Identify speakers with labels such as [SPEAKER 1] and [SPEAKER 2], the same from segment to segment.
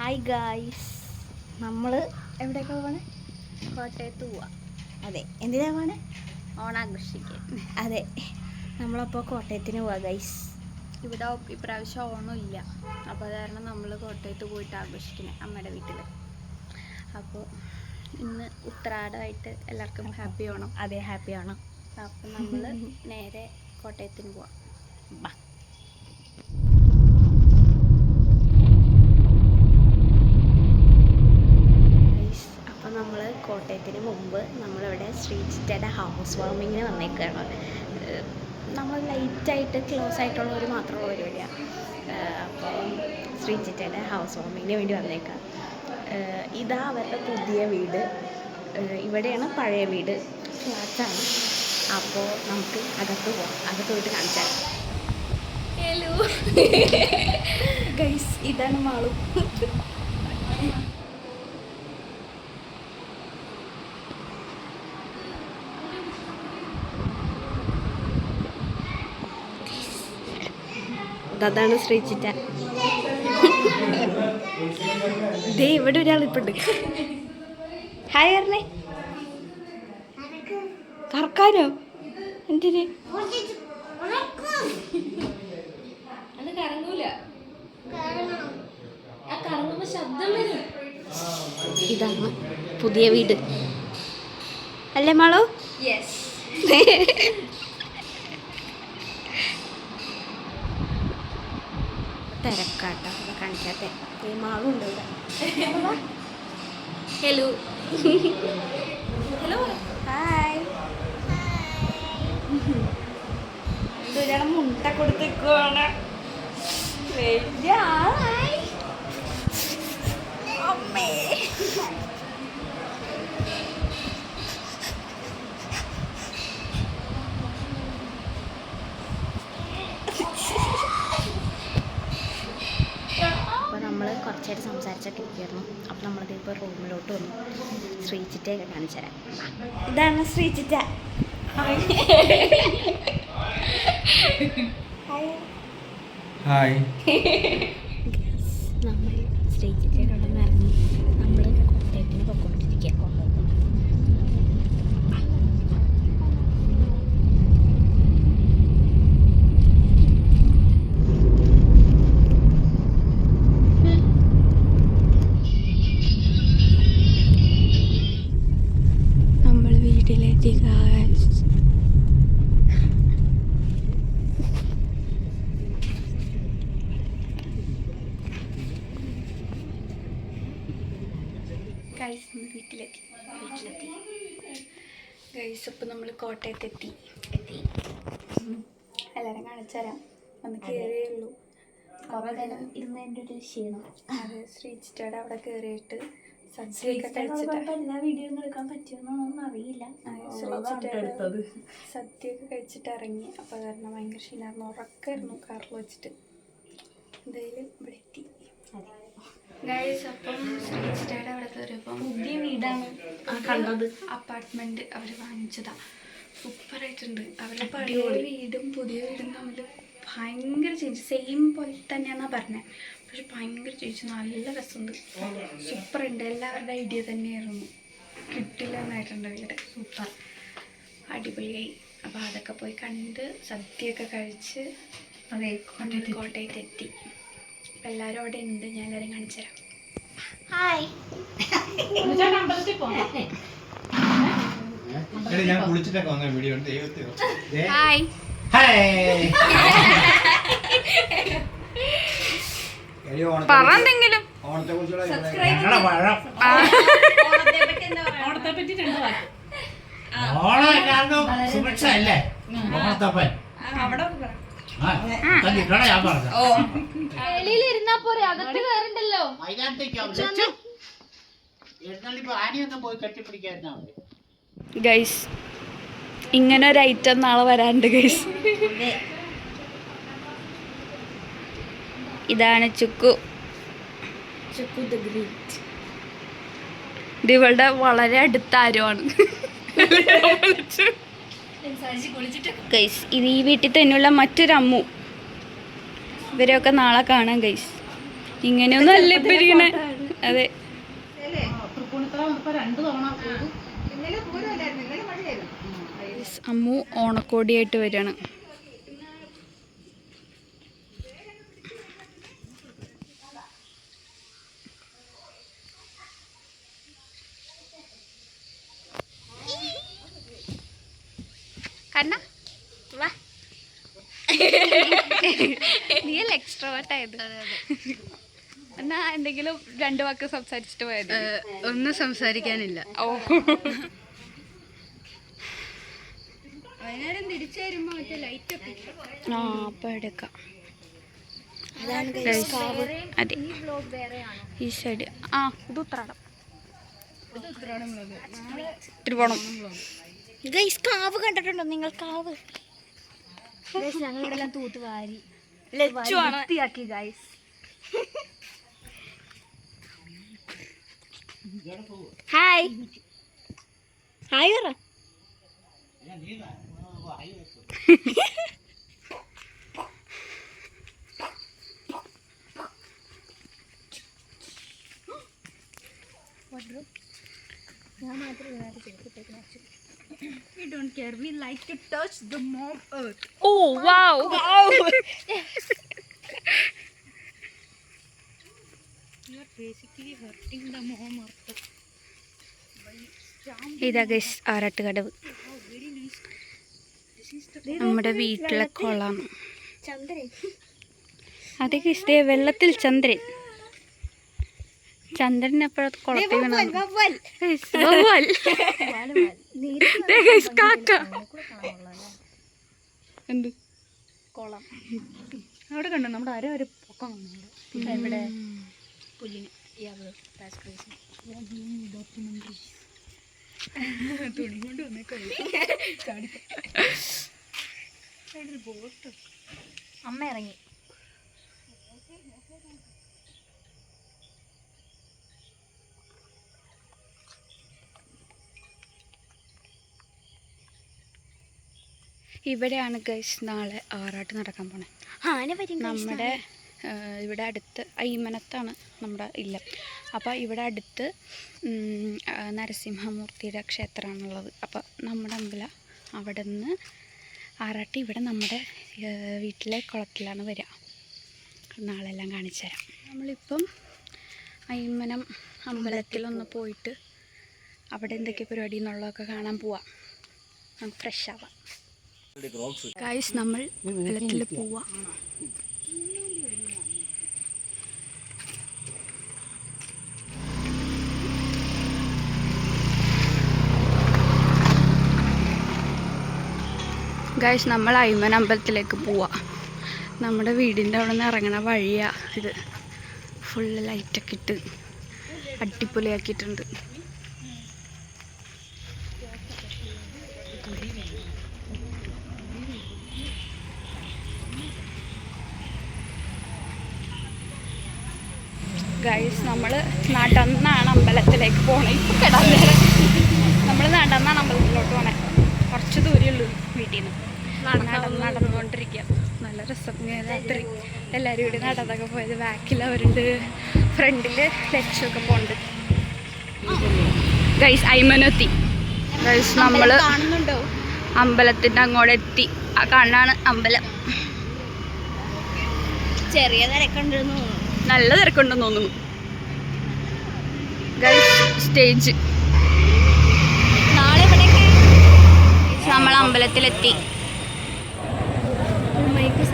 [SPEAKER 1] Hi guys നമ്മൾ എവിടെയൊക്കെ പോവാണ്?
[SPEAKER 2] കോട്ടയത്ത് പോവാം.
[SPEAKER 1] അതെ എന്തിനാ പോവാണ്?
[SPEAKER 2] ഓണാഘോഷിക്കാൻ.
[SPEAKER 1] അതെ നമ്മളപ്പോൾ കോട്ടയത്തിന് പോവാ ഗൈസ്
[SPEAKER 2] ഇവിടെ ഇപ്രാവശ്യം ഓണം ഇല്ല. അപ്പോൾ കാരണം നമ്മൾ കോട്ടയത്ത് പോയിട്ട് ആഘോഷിക്കണേ അമ്മയുടെ വീട്ടിൽ അപ്പോൾ ഇന്ന് ഉത്രാടമായിട്ട് എല്ലാവർക്കും ഹാപ്പി ഓണം.
[SPEAKER 1] അതെ ഹാപ്പി ഓണം.
[SPEAKER 2] അപ്പം നമ്മൾ നേരെ കോട്ടയത്തിന് പോവാം.
[SPEAKER 1] ബാ ഗൈസ് അപ്പോൾ നമ്മൾ കോട്ടയത്തിന് മുമ്പ് നമ്മളിവിടെ ശ്രീജിറ്റയുടെ ഹൗസ് വാർമിങ്ങിന് വന്നേക്കാണ് നമ്മൾ ലൈറ്റായിട്ട് ക്ലോസ് ആയിട്ടുള്ളവർ മാത്രമുള്ള പരിപാടിയാണ്. അപ്പോൾ ശ്രീജിറ്റയുടെ ഹൗസ് വാർമിങ്ങിന് വേണ്ടി വന്നേക്കാം. ഇതാ അവരുടെ പുതിയ വീട്. ഇവിടെയാണ് പഴയ വീട്. ഫ്ലാറ്റാണ്. അപ്പോൾ നമുക്ക് അകത്ത് പോവാം. അകത്ത് പോയിട്ട് കാണിച്ചാൽ
[SPEAKER 2] ഹലോ.
[SPEAKER 1] ഗൈസ് ഇതാണ് മാളു. അതാണ് ശ്രീചിറ്റ ദേ ഇവിടെ ഒരാൾ ഇപ്പുണ്ട് ഹായ് പറഞ്ഞേ കറക്കാനോ? എന്തിന്?
[SPEAKER 2] അത് കറങ്ങൂല.
[SPEAKER 1] ഇതാണ് പുതിയ വീട്. അല്ലേ മാളോ?
[SPEAKER 2] യെസ്
[SPEAKER 1] തിരക്കാട്ടോ. ഇവിടെ കാണിക്കാത്ത. ഈ മാളുണ്ട് ഇവിടെ.
[SPEAKER 2] ഹലോ ഹലോ
[SPEAKER 1] ഹായ് ഇതൊരാളെ മുട്ട കൊടുത്തേക്കുവാണ് വലിയ ആളായി. അമ്മേ അപ്പോൾ നമ്മൾ കുറച്ചായിട്ട് സംസാരിച്ചൊക്കെ ഇരിക്കുമായിരുന്നു അപ്പോൾ നമ്മളത് ഇപ്പോൾ റൂമിലോട്ട് വന്നു. ശ്രീചിറ്റയൊക്കെ കാണിച്ചു തരാം. ഇതാണ് ശ്രീചിറ്റ
[SPEAKER 3] ഹായ്.
[SPEAKER 1] നമ്മൾ വീട്ടിലെത്തി
[SPEAKER 2] വീട്ടിലെത്തി. ഗൈസ് ഇപ്പം നമ്മൾ കോട്ടയത്ത് എത്തി. എത്തി എല്ലാവരും കാണിച്ചു തരാം ഒന്ന് കയറിയേ ഉള്ളൂ
[SPEAKER 1] ഇരുന്നതിന്റെ ഒരു ക്ഷീണം.
[SPEAKER 2] അത് ശ്രീജിറ്റയുടെ അവിടെ കയറിയിട്ട് സദ്യയൊക്കെ കഴിച്ചിട്ട് ഇറങ്ങി. അപ്പോൾ അത് കാരണം ഭയങ്കര ക്ഷീണമായിരുന്നു ഉറക്കായിരുന്നു കാറിൽ വെച്ചിട്ട്. എന്തായാലും എത്തി
[SPEAKER 1] പുതിയ വീടാണ്. ആ കണ്ടത്.
[SPEAKER 2] അപ്പാർട്ട്മെന്റ് അവർ വാങ്ങിച്ചതാ. സൂപ്പർ ആയിട്ടുണ്ട്. അവരുടെ പഴയ വീടും പുതിയ വീടും തമ്മിൽ ഭയങ്കര ചേഞ്ച് സെയിം പോലെ തന്നെയാന്നാ പറഞ്ഞത് പക്ഷെ ഭയങ്കര ചേഞ്ച് നല്ല രസമുണ്ട്. സൂപ്പർ ഉണ്ട്. എല്ലാവരുടെ ഐഡിയ തന്നെയായിരുന്നു. കിട്ടില്ല എന്നായിട്ടുണ്ട് വീട് സൂപ്പർ അടിപൊളിയായി. അപ്പോൾ അതൊക്കെ പോയി കണ്ട് സദ്യയൊക്കെ കഴിച്ച്
[SPEAKER 1] അതെ
[SPEAKER 2] കോട്ടയത്തെത്തി അപ്പം എല്ലാവരും അവിടെ ഉണ്ട്. ഞാൻ എല്ലാവരും കാണിച്ചു തരാം.
[SPEAKER 1] ഹായ്
[SPEAKER 3] എടി ഞാൻ കുളിച്ചിട്ടൊക്കെ വന്ന. വീഡിയോ ഉണ്ട് ദൈവത്തെ
[SPEAKER 2] ഹായ്
[SPEAKER 3] ഹായ് എടി ഓണത്തെ
[SPEAKER 2] എന്തെങ്കിലും.
[SPEAKER 3] ഓണത്തെ പറ്റി ഞങ്ങളുടെ പഴം ഓണം എല്ലാവർക്കും സുഭിക്ഷ അല്ലേ? ഓണത്തപ്പൻ. പറഞ്ഞത്
[SPEAKER 2] വെളിയിലിരുന്നാ പോരെ അകത്ത് കയറണ്ടല്ലോ ഗൈസ് ഇങ്ങനെ ഒരു ഐറ്റം നാളെ വരാനുണ്ട് ഗൈസ് ഇതാണ് ചുക്കു.
[SPEAKER 1] ചുക്കു ദ ഗ്രേറ്റ്.
[SPEAKER 2] ഇത് ഇവളുടെ വളരെ അടുത്ത ആരുമാണ് ഗൈസ് ഇത് ഈ വീട്ടിൽ തന്നെയുള്ള മറ്റൊരു അമ്മു. ഇവരെയൊക്കെ നാളെ കാണാം ഗൈസ് ഇങ്ങനെയൊന്നും അല്ല ഇപ്പൊ ഇരിക്കണേ. അതെ. അമ്മു ഓണക്കോടിയായിട്ട് വരികയാണ്. കണ്ണ. വാ. നീയല്ല എക്സ്ട്രോവേർട്ടായത് എന്നാ എന്തെങ്കിലും രണ്ടു വാക്ക് സംസാരിച്ചിട്ട് പോയത്?
[SPEAKER 4] ഒന്നും സംസാരിക്കാനില്ല.
[SPEAKER 2] ഓ.
[SPEAKER 4] വൈകുന്നേരം തിരിച്ചു വരുമ്പോ മറ്റേ ലൈറ്റ് ഒക്കെ
[SPEAKER 2] ആ അപ്പൊ എടുക്കാം. അതെ. ഈ സൈഡ് ആ ഇത് ഉത്രാടം. തിരുവോണം.
[SPEAKER 1] ഗൈസ് കാവ് കണ്ടിട്ടുണ്ടോ നിങ്ങൾ? കാവ്.
[SPEAKER 4] എല്ലാം തൂത്ത് വാരി. വൃത്തിയാക്കി ഗൈസ്
[SPEAKER 1] ഹായ് ഹായ് പറ.
[SPEAKER 4] We don't care. We like to touch the mom earth.
[SPEAKER 2] oh wow
[SPEAKER 4] You are basically hurting the mom earth.
[SPEAKER 2] ഇതാ ഗൈസ് ആറാട്ടുകടവ് നമ്മുടെ വീട്ടിലെ
[SPEAKER 1] കൊളാണ്
[SPEAKER 2] അതെ ഗൈസ് വെള്ളത്തിൽ ചന്ദ്രൻ എന്ത്?
[SPEAKER 4] കുളം. അവിടെ കണ്ടോ? നമ്മുടെ അര ഒരു പൊക്കം വന്നിട്ടുണ്ട് ഇവിടെ പുല്ലിന്. യാതൊരു തുണി കൊണ്ട് ബോട്ട് അമ്മ ഇറങ്ങി.
[SPEAKER 2] ഇവിടെയാണ് ഗൈസ് നാളെ ആറാട്ട് നടക്കാൻ പോണേ. നമ്മുടെ ഇവിടെ അടുത്ത് അയ്മനത്താണ് നമ്മുടെ ഇല്ല. അപ്പോൾ ഇവിടെ അടുത്ത് നരസിംഹമൂർത്തിയുടെ ക്ഷേത്രമാണുള്ളത്. അപ്പോൾ നമ്മുടെ അമ്പല അവിടെ നിന്ന് ആറാട്ട് ഇവിടെ നമ്മുടെ വീട്ടിലെ കുളത്തിലാണ് വരിക. നാളെല്ലാം കാണിച്ചു തരാം. നമ്മളിപ്പം അയ്മനം അമ്പലത്തിലൊന്ന് പോയിട്ട് അവിടെ എന്തൊക്കെ പരിപാടി എന്നുള്ളതൊക്കെ കാണാൻ പോവാം. നമുക്ക് ഫ്രഷ് ആവാം. ഗായ്സ് നമ്മൾ വെള്ളത്തിൽ പോവാം. ഗായ്സ് നമ്മൾ അയ്മൻ അമ്പലത്തിലേക്ക് പോവാം. നമ്മുടെ വീടിന്റെ അവിടെ നിന്ന് ഇറങ്ങണ വഴിയാ ഇത്. ഫുള്ള് ലൈറ്റൊക്കെ ഇട്ട് അടിപൊളിയാക്കിയിട്ടുണ്ട്. ഗൈസ് നമ്മൾ നടന്നാണ് അമ്പലത്തിലേക്ക് പോകണേ ഇപ്പം കിടാൻ നേരം നമ്മൾ നടന്നാണ് അമ്പലത്തിലോട്ട് പോണേ. കുറച്ച് ദൂരമുള്ളൂ വീട്ടിൽ നിന്ന് നടന്ന് നടന്നുകൊണ്ടിരിക്കുക നല്ല രസം. രാത്രി എല്ലാവരും കൂടി നടന്നൊക്കെ പോയത് ബാക്കിൽ അവരുണ്ട് ഫ്രണ്ടിൽ ലക്ഷമൊക്കെ പോകുന്നുണ്ട് ഗൈസ് അയ്മനെത്തി ഗൈസ് നമ്മൾ
[SPEAKER 1] കാണുന്നുണ്ടോ?
[SPEAKER 2] അമ്പലത്തിന്റെ അങ്ങോട്ട് എത്തി. ആ കണ്ണാണ് അമ്പലം.
[SPEAKER 1] ചെറിയ തിരക്കുണ്ടെന്ന് തോന്നുന്നു.
[SPEAKER 2] നല്ല തിരക്കുണ്ടെന്ന് തോന്നുന്നു. സ്റ്റേജ്
[SPEAKER 1] നാളെ
[SPEAKER 2] നമ്മൾ അമ്പലത്തിലെത്തി.
[SPEAKER 1] Mic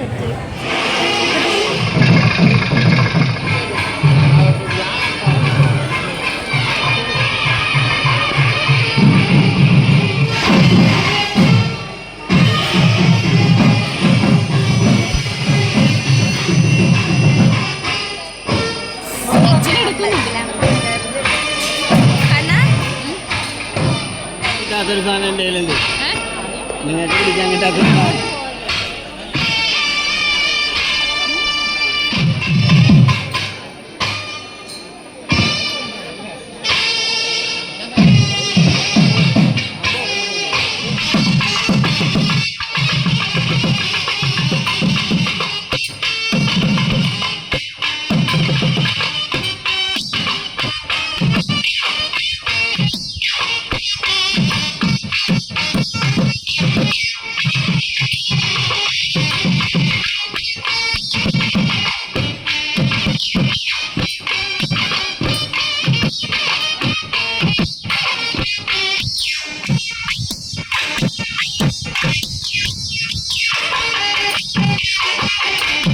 [SPEAKER 2] Hey, hey, hey.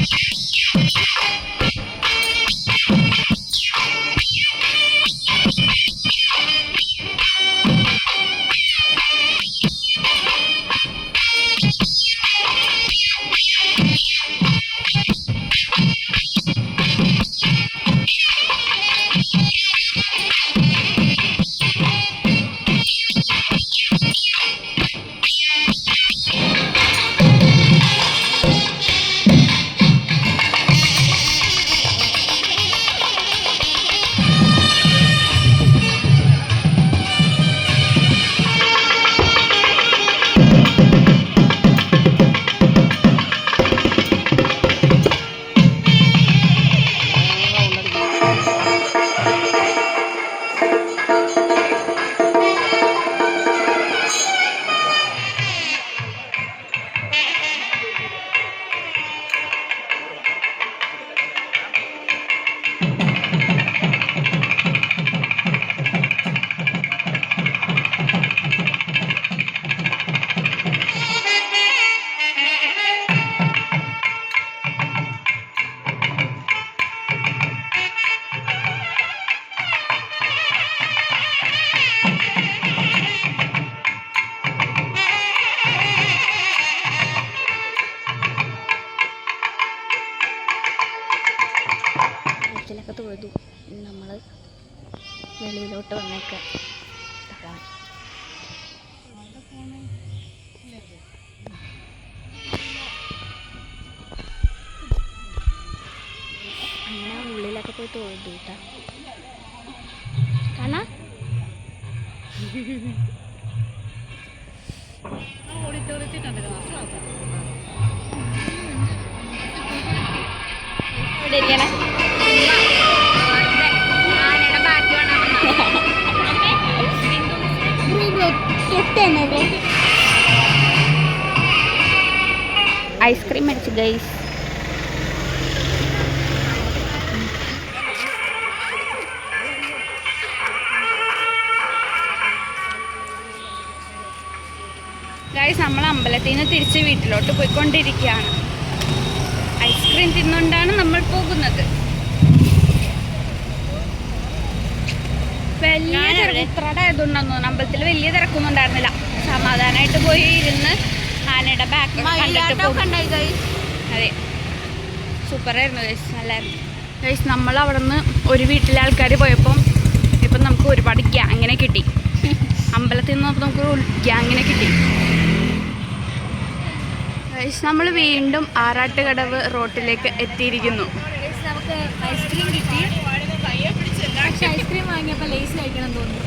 [SPEAKER 2] ഉള്ളിലൊക്കെ പോയി തൊഴുതു കേട്ടോ കാണാ? ഇവിടെ ഇരിക്കണേ. ഐസ്ക്രീം മേടിച്ചു ഗൈസ് അമ്പലത്തിൽ നിന്ന് തിരിച്ച് വീട്ടിലോട്ട് പോയിക്കൊണ്ടിരിക്കുകയാണ്. ഐസ്ക്രീം തിന്നുകൊണ്ടാണ് നമ്മൾ പോകുന്നത്. വലിയ തോന്നുന്നു അമ്പലത്തിൽ വലിയ തിരക്കൊന്നും ഉണ്ടായിരുന്നില്ല സമാധാനമായിട്ട് പോയി ഇരുന്ന് ആനയുടെ ബാക്ക് കണ്ടിട്ട് അതെ. സൂപ്പറായിരുന്നു ഗൈസ് നല്ലായിരുന്നു. ഗൈസ് നമ്മൾ അവിടെ നിന്ന് ഒരു വീട്ടിലെ ആൾക്കാർ പോയപ്പം ഇപ്പം നമുക്ക് ഒരുപാട് ഗ്യാങ്ങിനെ കിട്ടി. അമ്പലത്തിൽ നിന്ന് നമുക്ക് ഒരു ഗ്യാങ്ങിനെ കിട്ടി. ഗൈസ് നമ്മൾ വീണ്ടും ആറാട്ടുകടവ് റോട്ടിലേക്ക് എത്തിയിരിക്കുന്നു.
[SPEAKER 4] നമുക്ക് ഐസ്ക്രീം കിട്ടി. പക്ഷെ ഐസ്ക്രീം വാങ്ങിയപ്പോൾ ലേസ് കഴിക്കണം തോന്നുന്നു.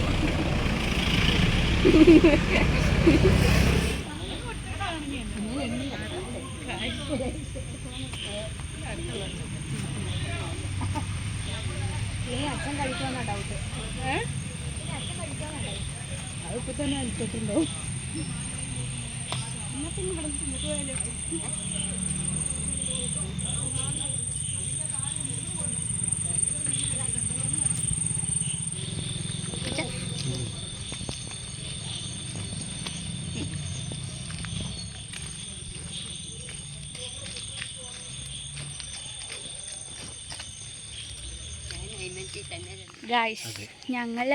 [SPEAKER 2] ഗായ്സ് ഞങ്ങൾ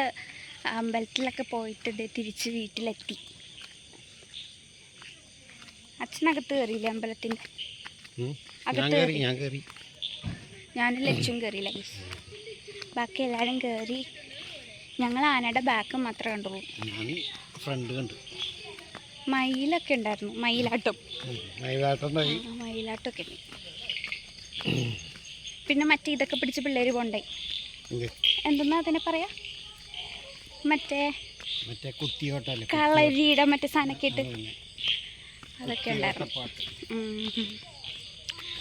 [SPEAKER 2] അമ്പലത്തിലൊക്കെ പോയിട്ട് തിരിച്ച് വീട്ടിലെത്തി. അച്ഛനകത്ത് കയറിയില്ലേ
[SPEAKER 5] അമ്പലത്തിന്റെ?
[SPEAKER 2] അകത്ത്
[SPEAKER 5] ഞാൻ
[SPEAKER 2] ലച്ചും കയറിയില്ല ബാക്കി എല്ലാവരും കയറി ഞങ്ങൾ ആനയുടെ ബാക്ക് മാത്രമേ കണ്ടുള്ളൂ.
[SPEAKER 5] ഫ്രണ്ട് കണ്ടു.
[SPEAKER 2] മയിലൊക്കെ ഉണ്ടായിരുന്നു. മയിലാട്ടം. മയിലാട്ടമൊക്കെ പിന്നെ മറ്റേ ഇതൊക്കെ പിടിച്ച് പിള്ളേർ പോണ്ടേ? എന്തെന്നാ അതിനെ പറയാ? മറ്റേ
[SPEAKER 5] മറ്റേ കുത്തിയോട്ടല്ലേ?
[SPEAKER 2] കളരിയുടെ മറ്റേ സാധനമൊക്കെ ഇട്ട്. അതൊക്കെ ഉണ്ടായിരുന്നു.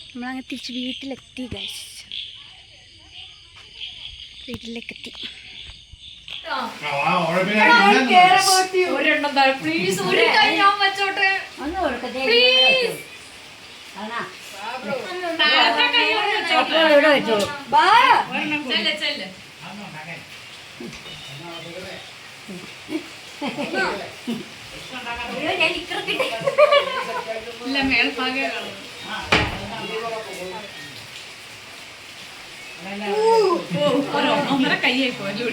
[SPEAKER 2] നമ്മളങ്ങനെ തിരിച്ച് വീട്ടിലെത്തി ഗൈസ് വീട്ടിലേക്ക് എത്തി
[SPEAKER 4] പ്ലീസ് ഒരു കൈ ഞാൻ വെച്ചോട്ടെ പ്ലീസ് ചെല്ല് ചെല്ല് ഇല്ല മേൽഭാഗേ കാണും ഒന്നര കൈയായി പോയല്ലോ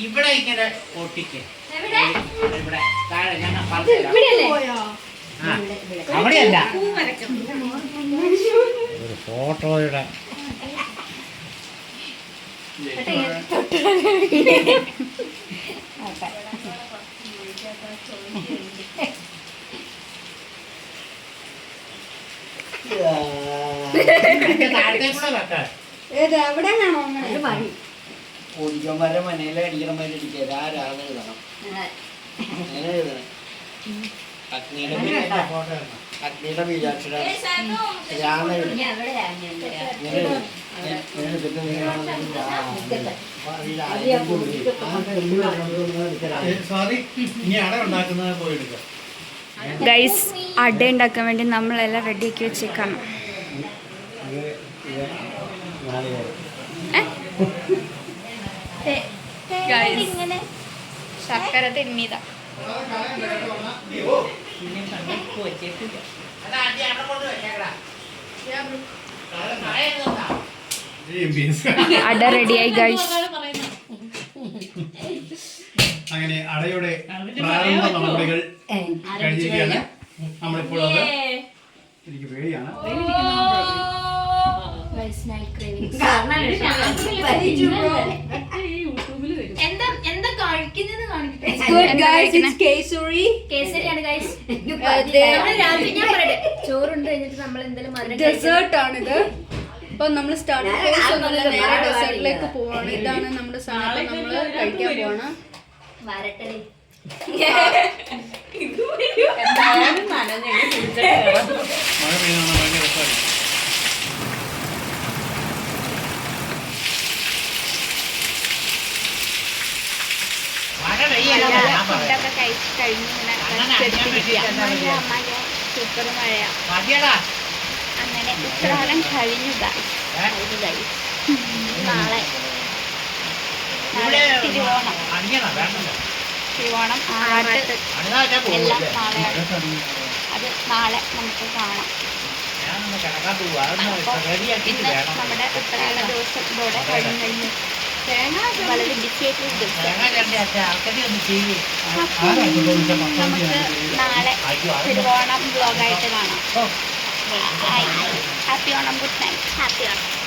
[SPEAKER 6] ഇവിടെ ഇങ്ങനെ ഒട്ടിക്ക് ഇവിടെ താഴെ ഞാൻ പറഞ്ഞുതരാം. ആ, അവിടെയല്ല. ഒരു ഫോട്ടോയുടെ അങ്ങനെ? വെക്കാം ഓടിക്കന്മാരെ മനയിലെ അടിക്കണമാരെ അടിക്കുക ആരാണ് എഴുതണം. അങ്ങനെ എഴുതണം. അഗ്നിയുടെ അഗ്നിയുടെ ബീജാക്ഷര എഴുതണം
[SPEAKER 2] ഗൈസ് അട ഉണ്ടാക്കാൻ വേണ്ടി നമ്മളെല്ലാം റെഡിയാക്കി വെച്ചേക്കാണ്. ഏ? ശർക്കര
[SPEAKER 5] ബീൻസ്
[SPEAKER 2] അട റെഡിയായി ഗൈസ്
[SPEAKER 7] അങ്ങനെ അടയുടെ പ്രാരംഭ നടപടികൾ കഴിഞ്ഞിരിക്കുകയാണ്. നമ്മളിപ്പോൾ അത് എനിക്ക് പേടിയാണ്.
[SPEAKER 4] എന്താ കഴിക്കുന്നത് കാണിക്കട്ടെ
[SPEAKER 2] കേസരിയാണ് ഗൈസ്
[SPEAKER 4] നമ്മൾ രാത്രി ഞാൻ പറയട്ടെ. ചോറുണ്ട് കഴിഞ്ഞിട്ട് നമ്മൾ എന്തായാലും മധുരം
[SPEAKER 6] ഡെസേർട്ട് ആണിത്. അപ്പൊ നമ്മൾ സ്റ്റാർട്ട് ഒന്നുമില്ല നേരെ ഡെസേർട്ടിലേക്ക് പോവാണ്. ഇതാണ് നമ്മുടെ സാധനം. നമ്മൾ നമ്മൾ കഴിക്കാൻ പോവാണ്.
[SPEAKER 4] വരട്ടെ
[SPEAKER 7] മഴ പെയ്യുന്നതാണ് ഭയങ്കര രസമായി
[SPEAKER 2] ഫുഡൊക്കെ കഴിച്ച് കഴിഞ്ഞ് ഇങ്ങനെ എടുത്തിരിക്കുക മഴ സൂപ്പർ മഴയാ. അങ്ങനെ ഉത്രാടം കഴിഞ്ഞു. കഴിഞ്ഞു guys. നാളെ. തിരുവോണം. തിരുവോണം ആറാട്ട് എല്ലാം നാളെയാണ് അത് നാളെ നമുക്ക് കാണാം. ഇന്ന് നമ്മുടെ ഉത്തരാട ദിവസം ഇതോടെ കഴിഞ്ഞു കഴിഞ്ഞു. വളരെ ദിവസം. നമുക്ക് നാളെ തിരുവോണം ബ്ലോഗായിട്ട് കാണാം. Happy Onam good night happy Onam.